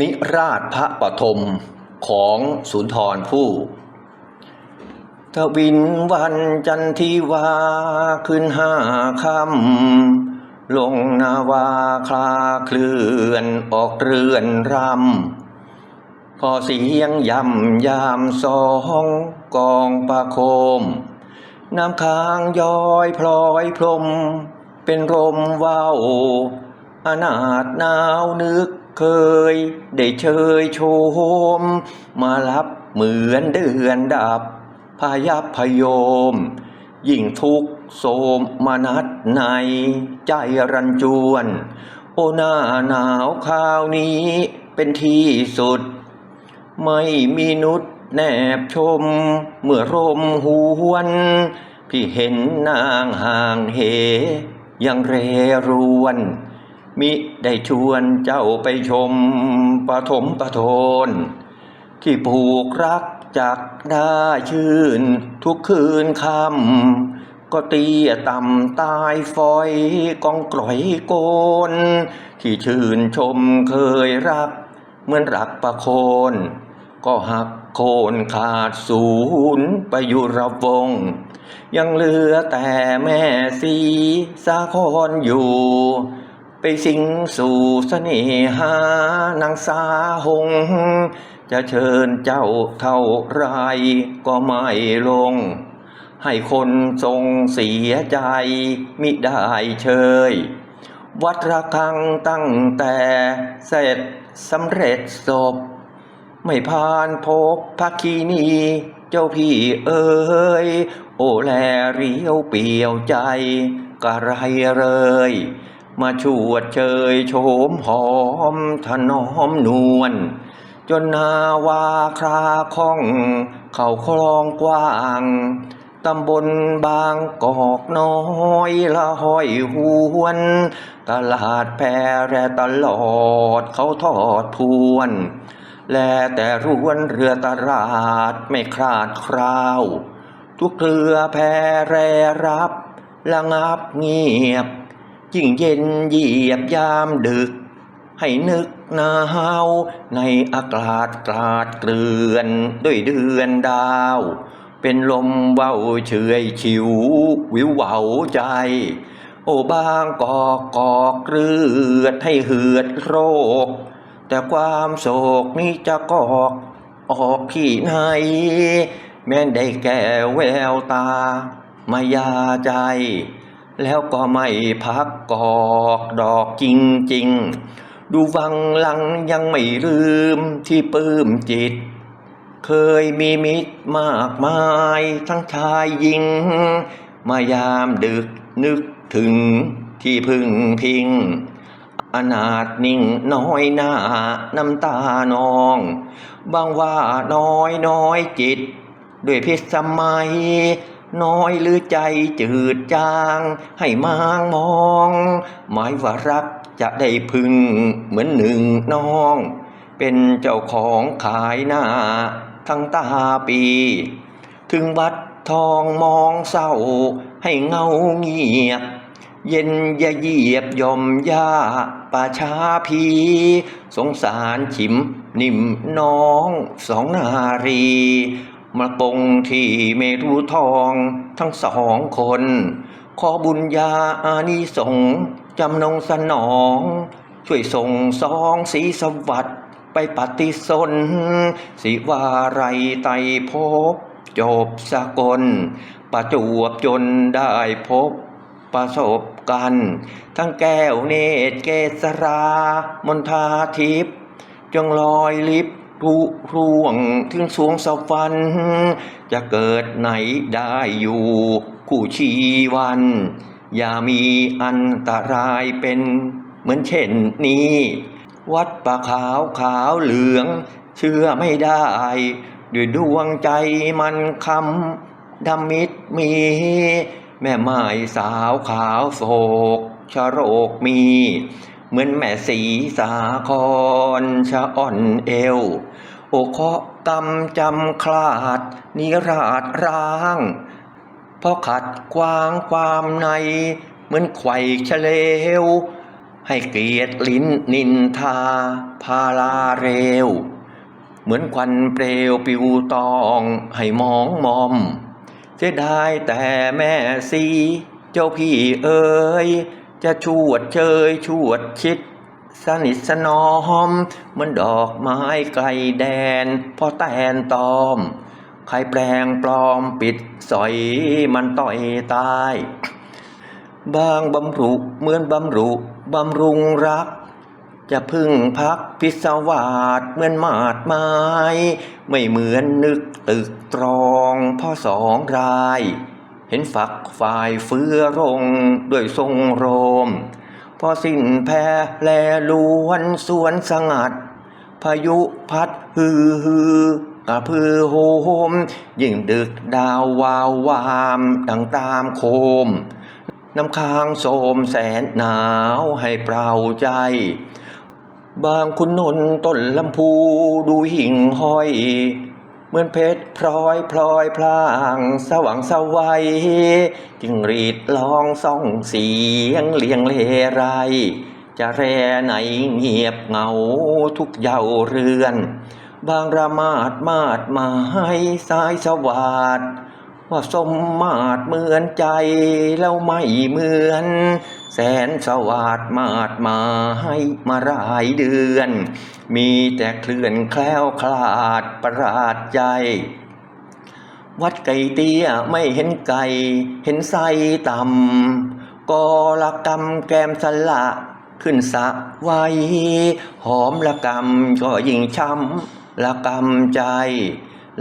นิราชพระปฐมของสุนทรผู้ทวินวันจันทิวาขึ้นห้าคำลงนาวาคลาเคลื่อนออกเรือนรำพอเสียงยำยามสองกองประโคม น้ำค้างย้อยพลอยพรม เป็นรมว้าวอนาถนาวนึก เคย ได้เชยโชม มารับเหมือนเดือนดับพายัพพยม ยิ่งทุกโสมมานัดในใจรันจวน โอหน้าหนาวข้าวนี้เป็นที่สุด ไม่มีนุษแนบชม เมื่อร่มหวน พี่เห็นนางห่างเหยังเรรวน มิได้ชวนเจ้าไปชมปฐมปทน ที่ผูกรักจากได้ชื่น ทุกคืนคำก็เตียต่ำตายฟอยกองกร่อยโกน ที่ชื่นชมเคยรัก เหมือนรักประโคน ก็หักโคนขาดศูนย์ไปอยู่ระวง ยังเหลือแต่แม่สีสาครอยู่ สิงสู่เสน่หานางสาหง จะเชิญเจ้าเท่าไรก็ไม่ลง ให้คนทรงเสียใจมิได้เชย วัดระฆังตั้งแต่เสร็จสำเร็จศพ ไม่ผ่านพบพักคีนีเจ้าพี่เอ๋ยโอแลเรียวเปี่ยวใจกะไรเลย มาชวดเชยโฉมหอมถนอมนวลจนนาวาคราข้อง เข้าคลองกว้าง ตำบลบางกอกน้อยละห้อยหวน ตลาดแพรตลอดเขาทอดพวน แลแต่รวนเรือตลาดไม่คลาดคราว ทุกเรือแพแรรับระงับเงียบ ยิ่งเย็นเหยียบยามดึก ให้นึกหนาวในอากาศกลาดเกลื่อนด้วยเดือนดาว เป็นลมเบาเฉยชิว วิวเวาใจ โอบางกอกกอกเลือดให้เหือดโรค แต่ความโศกนี้จะกอกออกที่ไหน แม้ได้แก่แววตามายาใจ แล้วก็ไม่พักกอกดอกจริงๆ ดูวังลังยังไม่ลืมที่ปลื้มจิต เคยมีมิตรมากมายทั้งชายหญิง มายามดึกนึกถึงที่พึ่งพิง อนาถนิ่งน้อยหน้าน้ำตานอง บางว่าน้อยน้อยจิต ด้วยพิษสมัย น้อยหรือใจจืดจาง ให้มางมอง หมายว่ารักจะได้พึงเหมือนหนึ่งน้อง เป็นเจ้าของขายหน้า ทั้งตาปี ถึงวัดทองมองเศร้า ให้เงาเงียบ เย็นอย่าเหยียบยอมย่าป่าช้าพี สงสารฉิมนิ่มน้องสองนารี มาปงที่เมรุทองทั้งสองคน ขอบุญญาอานิสงจำนงสนอง ช่วยส่งสองสีสวัสดิ์ไปปฏิสนสิวาไรไตรภพจบสกล ประจวบจนได้พบประสบกัน ทั้งแก้วเนตรเกษรามนทาทิพย์จงลอยลิบ รุร่วงถึงสวงสวรรค์จะเกิดไหนได้อยู่ คู่ชีวัน อย่ามีอันตรายเป็นเหมือนเช่นนี้ วัดป่าขาวขาวเหลือง เชื่อไม่ได้ ด้วยดวงใจมันคำดำมิดมี แม่ไม้สาวขาวโศกชโรกมี เหมือนแม่สีสาครชะอ่อนเอว โอเคาะกำจำคลาด นิราชร้างเพราะขัดกวางความในเหมือนไข่เฉลว ให้เกียรติลิ้นนินทา พาลาเร็ว เหมือนควันเปลวปิวตองให้มองมอม เสียดายแต่แม่สีเจ้าพี่เอ๋ย จะชวดเชยชวดชิด สนิทสนอมเหมือนดอกไม้ไกลแดนพอแตนตอม ใครแปลงปลอมปิดสอยมันต่อยตายบางบำรุเหมือนบำรุบำรุงรัก จะพึ่งพักพิศวาสเหมือนมาดไม้ ไม่เหมือนนึกตึกตรองพ่อสองราย เห็นฝักฝ่ายเฟื้อรงด้วยทรงโรม พอสิ้นแพรแลล้วนสวนสงัด พายุพัดฮือฮือกระพือโหมยิ่งดึกดาววาววามดังตามโคม น้ำค้างโสมแสนหนาวให้เปล่าใจ บางคุณนนต้นลำพูดูหิ่งห้อย มือนเพชรพลอยพลอยพลางสว่างสวัยจึงรีดลองส่องเสียงเลียงเลไร จะแรไหนเงียบเหงาทุกเยาเรือน บางระมาดมาดหมายสายสวัสดิ์ ว่าสมมาดเหมือนใจแล้วไม่เหมือน แสนสวัสดมาดมาให้มาหลายเดือน มีแต่เคลื่อนแคล้วคลาดประหลาดใจ วัดไก่เตี้ยไม่เห็นไก่ เห็นไส้ต่ำกอละกำแกมสละขึ้นสะไว้ หอมละกำก็ยิ่งช้ำละกำใจ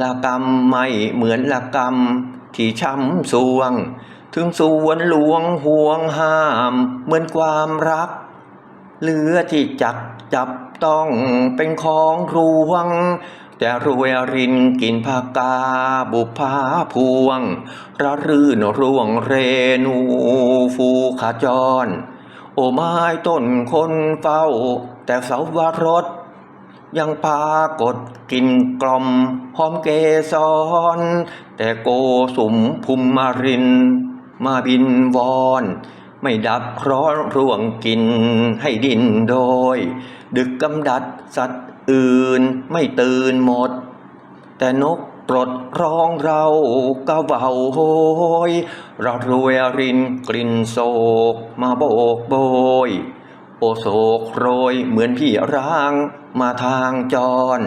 ละกำไม่เหมือนละกำ ที่ช้ำสวง ถึงสวนหลวงห่วงห้าม เหมือนความรัก เหลือที่จักจับต้องเป็นของรวง แต่รวยรินกินภากาบุพาพวง ระรื่นร่วงเรนูฟูขาจร โอไม้ต้นคนเฝ้า แต่เสาวรส ยังปากฏกินกลอมหอมเกสร แต่โกสุมภูมิมาริน มาบินวอน ไม่ดับร้อนร่วงกินให้ดินโดย ดึกกำดัดสัตว์อื่นไม่ตื่นหมด แต่นกปลดร้องเราก็เบาโหยเรารวยรินกลิ่นโศกมาโบกโบย โอโศกโรยเหมือนพี่ร้างมาทางจร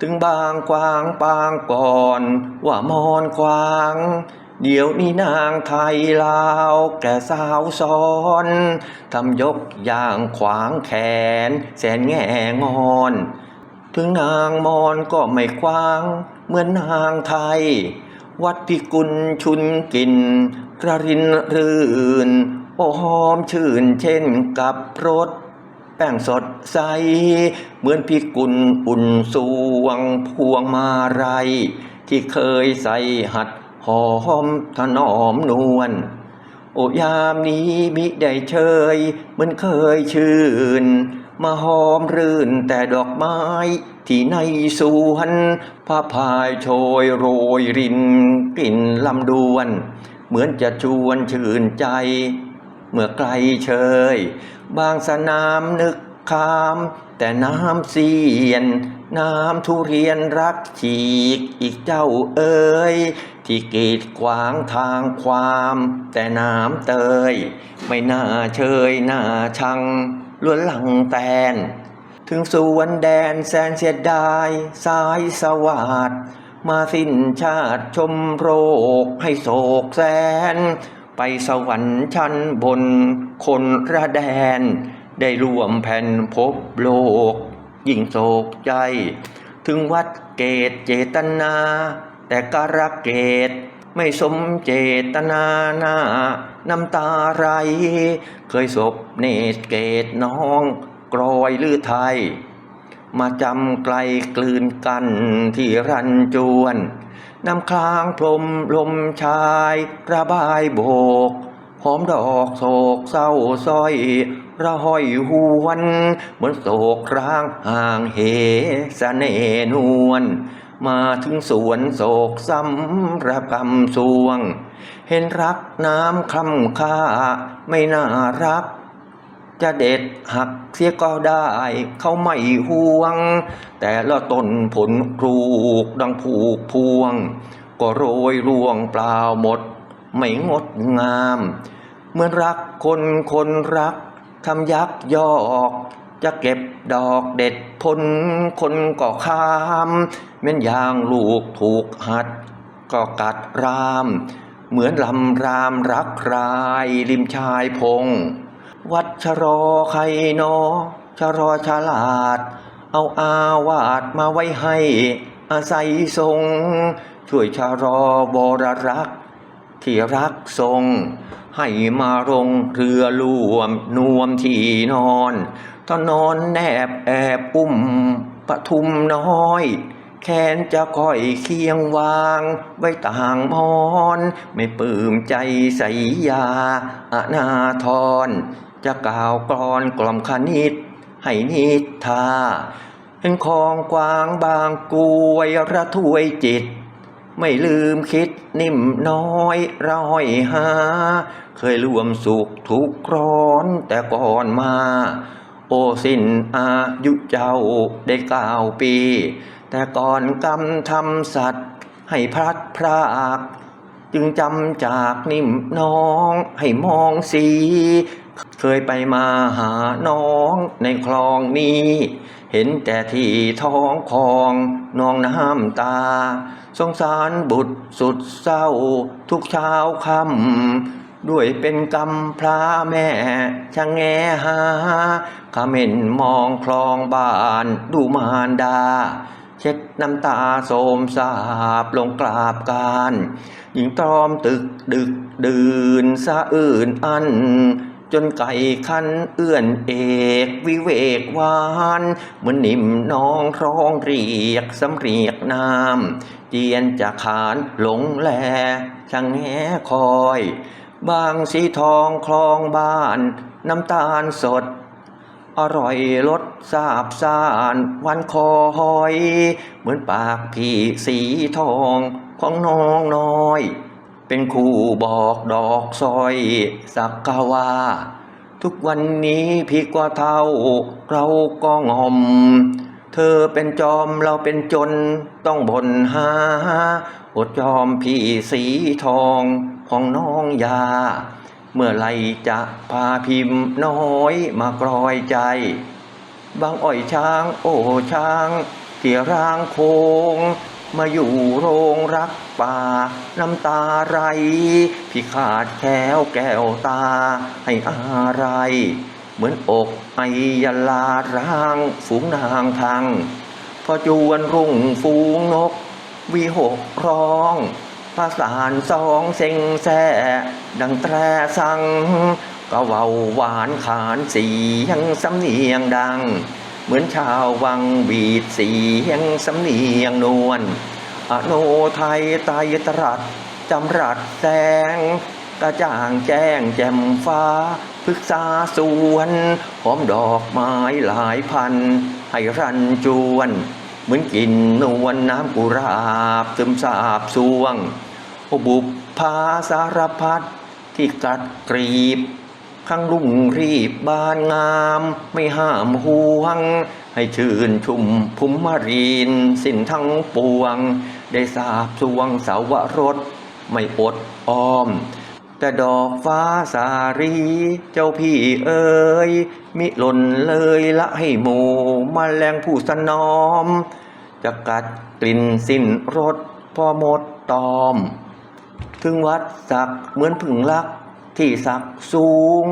ถึงบางกวางปางก่อน ว่ามอนควาง เดี๋ยวนี้นางไทยลาวแก่สาวซ้อนทำยกอย่างขวางแขน แสนแง่งอน ถึงนางมอนก็ไม่ควาง เหมือนนางไทย วัดพิกุลชุนกินกระรินรื่น โอ้หอมชื่นเช่นกับรถแป้งสดใส เหมือนพิกุลอุ่นสวงพวงมาไรที่เคยใส่หัดหอมถนอมนวลโอยามนี้มิได้เชยเหมือนเคยชื่น มาหอมรื่นแต่ดอกไม้ ที่ในสวนพระพายโชยโรยรินกลิ่นลำดวน เหมือนจะชวนชื่นใจ เมื่อไกลเชย บางสนามนึกคาม แต่น้ำเสียน น้ำทุเรียนรักฉีกอีกเจ้าเอ๋ยที่กีดขวางทางความ แต่น้ำเตย ไม่น่าเชยน่าชังล้วนหลังแตน ถึงสวนแดนแสนเสียดายสายสวัสดมาสิ้นชาติชมโรคให้โศกแสน ไปสวรรค์ชั้นบนคนระแดน ได้รวมแผ่นพบโลก ยิ่งโศกใจ ถึงวัดเกตเจตนา แต่กระเกตไม่สมเจตนาหน้าน้ำตาไร เคยศพเนตเกตน้อง กรอยหรือไทย มาจำไกลกลืนกันที่รันจวน น้ำค้างพรมลมชายระบายโบก หอมดอกโศกเศร้าส้อย ระห้อยหวนเหมือนโศกร้างห่างเหสเนนวลมาถึงสวนโศกซ้ำระกำสวง เห็นรักน้ำคำค่าไม่น่ารัก จะเด็ดหักเสียก็ได้ เขาไม่ห่วง แต่ละต้นผลปลูกดังผูกพวง ก็โรยร่วงเปล่าหมด ไม่งดงาม เหมือนรักคนคนรักทำยักยอก จะเก็บดอกเด็ดผลคนก็ข้ามเหมือนยางลูกถูกหัด ก็กัดราม เหมือนลำรามรักรายริมชายพง วัดชะรอใครนอชะรอฉลาด เอาอาวาดมาไว้ให้ อาศัยทรง ช่วยชะรอบรรัก ที่รักทรง ให้มารงเรือรวมนวมที่นอนตอนนอนแนบแอบอุ้มปทุมน้อยแขนจะค่อยเคียงวาง ไว้ต่างมอน ไม่ปลื้มใจใสยาอนาทร จะกล่าวกรอนกล่อมคณิตให้นิทาเห็นคลองกวางบางกวยระถวยจิต ไม่ลืมคิดนิ่มน้อยร้อยหา เคยร่วมสุขทุกข์ร้อนแต่ก่อนมา โอสินอายุเจ้าได้เก้าปี แต่ก่อนกรรมทำสัตว์ให้พลัดพราก จึงจำจากนิ่มน้องให้มองสี เคยไปมาหาน้องในคลองนี้ เห็นแต่ที่ท้องคลองน้องน้ำตา สงสารบุตรสุดเศร้าทุกเช้าค่ำด้วยเป็นกรรมพระแม่ช่างแงหาขม่นมองคลองบ้านดูมารดา เช็ดน้ำตาโสมสาบลงกราบการหญิงตรอมตึกดึกดื่นสะอื่นอัน จนไก่คันเอื้อนเอกวิเวกวานเหมือนนิ่มน้องร้องเรียกสำเรียกนามเจียนจะขานหลงแลช่างแหคอย บางสีทองคลองบ้าน น้ำตาลสด อร่อยรสสาบซ่านวันคอหอย เหมือนปากพี่สีทองของน้องน้อย เป็นคู่บอกดอกซอยสักกะว่าทุกวันนี้พี่กว่าเท่า เราก็งอม เธอเป็นจอมเราเป็นจนต้องบ่นหาอดยอมพี่สีทองของน้องยา เมื่อไรจะพาพิมพ์น้อยมากรอยใจ บางอ้อยช้าง โอ้ช้างเกี่ยร่างโคง มาอยู่โรงรักป่า น้ำตาไรพี่ขาดแก้วแก้วตา ให้อะไร เหมือนอกไอยาลาร้าง ฝูงนางพัง พอจวนรุ่งฟูงนก วิหกร้องภาษานสองเซ็งแซ่ดังแตรสังก็เว้าหวานขานเสียงสำเนียงดัง เหมือนชาววังบีดเสียงสำเนียงนวลอโนไทยไตรตรัสจำรัดแสงกระจ่างแจ้งแจ่มฟ้าพฤกษาสวนหอมดอกไม้หลายพัน ให้รันจวน เหมือนกลินนวลน้ำกุราบซึมสาบสวงโอบุพภาสารพัดที่กัดกรีบ ข้างลุ่งรีบบานงาม ไม่ห้ามห่วง ให้ชื่นชุ่มภูมิมารีน สิ้นทั้งปวง ได้สาบสวงสาวรสไม่อดออม แต่ดอกฟ้าสารีเจ้าพี่เอ๋ยมิหล่นเลยละให้หมูมาแรงผู้สนอม จะกัดกลิ่นสิ้นรสพอหมดตอม ถึงวัดสักเหมือนผึ่งลัก ที่สักสูง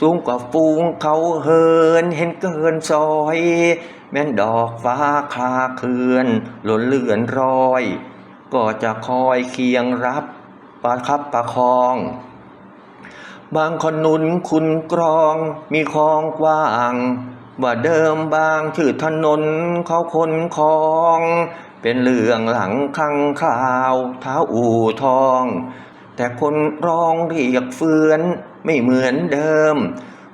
สูงกว่าฟูงเขาเฮิน เห็นเกินซอย แม่นดอกฟ้าคลาเคลื่อน หล่นเลื่อนรอย ก็จะคอยเคียงรับประคับประคอง บางคนหนุนคุณกรองมีคลองกว้างว่าเดิมบางชื่อถนนเขาคนคลอง เป็นเรื่องหลังข้างข่าวเท้าอู่ทอง แต่คนร้องเรียกเฟือนไม่เหมือนเดิม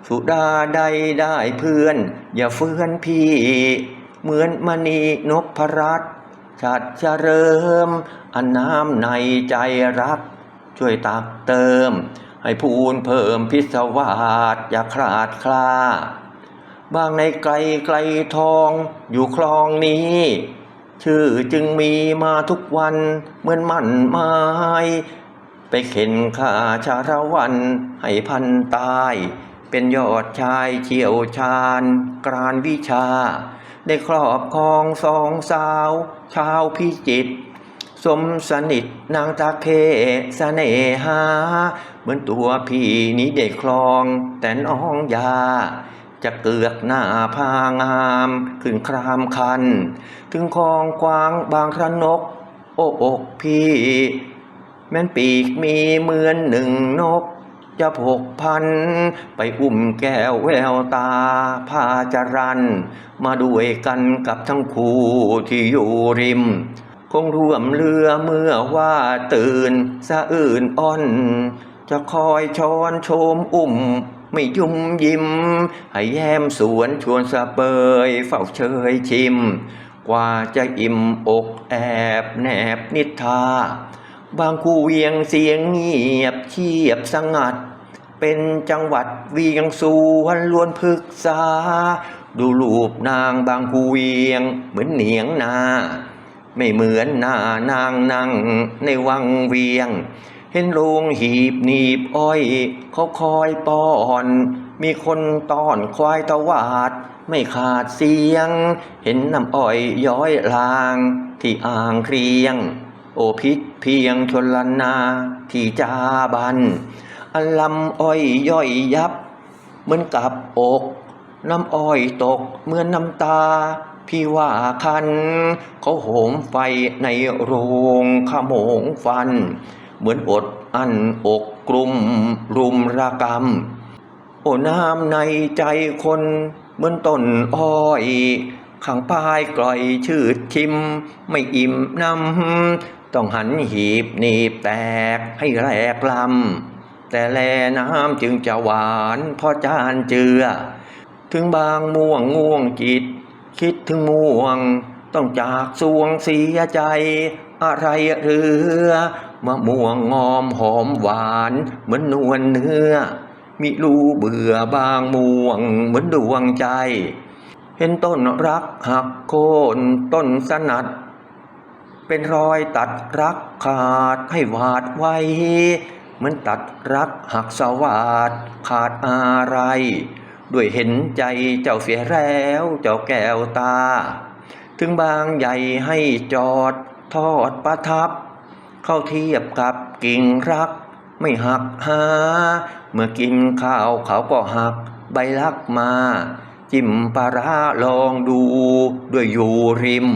สุดาใดได้เพื่อน อย่าเฟือนพี่ เหมือนมณีนพรัตชัดเจริมอันน้ำในใจรัก ช่วยตักเติม ให้พูนเพิ่มพิศวาสอย่าคลาดคลาบางในไกลไกลทองอยู่คลองนี้ ชื่อจึงมีมาทุกวันเหมือนมันไม้ ไปเข็นข้าชาละวัน ให้พันตาย เป็นยอดชายเชี่ยวชาญ กรานวิชา ได้ครอบครองสองสาว ชาวพิจิตรสมสนิทนางตาเคสเสน่หา เหมือนตัวพี่นี้เด็กคลอง แต่น้องยา จะเกือกหน้าพางาม ขึ้นครามคัน ถึงคลองกวางบางพระนก โอ้อกพี่ แม่นปีกมีเหมือนหนึ่งนก จะผกพัน ไปอุ้มแก้วแววตาพาจรัน มาด้วยกันกับทั้งคู่ที่อยู่ริม คงร่วมเรือเมื่อว่าตื่นสะอื่นอ่อน จะคอยช้อนโชมอุ้มไม่ยุ่มยิ้ม ให้แย้มสวนชวนสะเปยเฝ้าเชยชิม กว่าจะอิ่มอกแอบแนบนิทา บางคู่เวียงเสียงเงียบเชียบสงัด เป็นจังหวัดเวียงสูวนล้วนพึกษา ดูรูปนางบางคู่เวียงเหมือนเหนียงนา ไม่เหมือนหน้านางนั่งในวังเวียง เห็นโรงหีบหนีบอ้อยเขาคอยป้อน มีคนต้อนควายตวาด ไม่ขาดเสียง เห็นน้ำอ้อยย้อยลาง ที่อ่างเครียง อพิษเพียงชนลนาที่จาบันอลำอ้อยย่อยยับ เหมือนกับอก น้ำอ้อยตกเหมือนน้ำตา พี่ว่าคัน เขาโหมไฟในโรงขโมงฟัน เหมือนอดอันอกกลุ่มรุมระกำโอ้น้ำในใจคนเหมือนต้นอ้อยข้างปลายกล่อยชืดชิม ไม่อิ่มน้ำ ต้องหันหีบหนีบแตกให้แหลกลำแต่แลน้ำจึงจะหวานพอจานเจือ ถึงบางม่วงง่วงจิต คิดถึงม่วง ต้องจากสวงเสียใจ อะไรเรือมะม่วงงอมหอมหวานเหมือนนวลเนื้อ มิรู้เบื่อบางม่วงเหมือนดวงใจ เห็นต้นรักหักโคนต้นสนัด เป็นรอยตัดรักขาดให้หวาดไว้เหมือนตัดรักหักสวาดขาดอะไร ด้วยเห็นใจเจ้าเสียแล้วเจ้าแก้วตา ถึงบางใหญ่ให้จอดทอดประทับ เข้าเทียบกับกิ่งรัก ไม่หักหา เมื่อกินข้าวเขาก็หักใบลักมา จิ้มปลาร้าลองดูด้วยอยู่ริม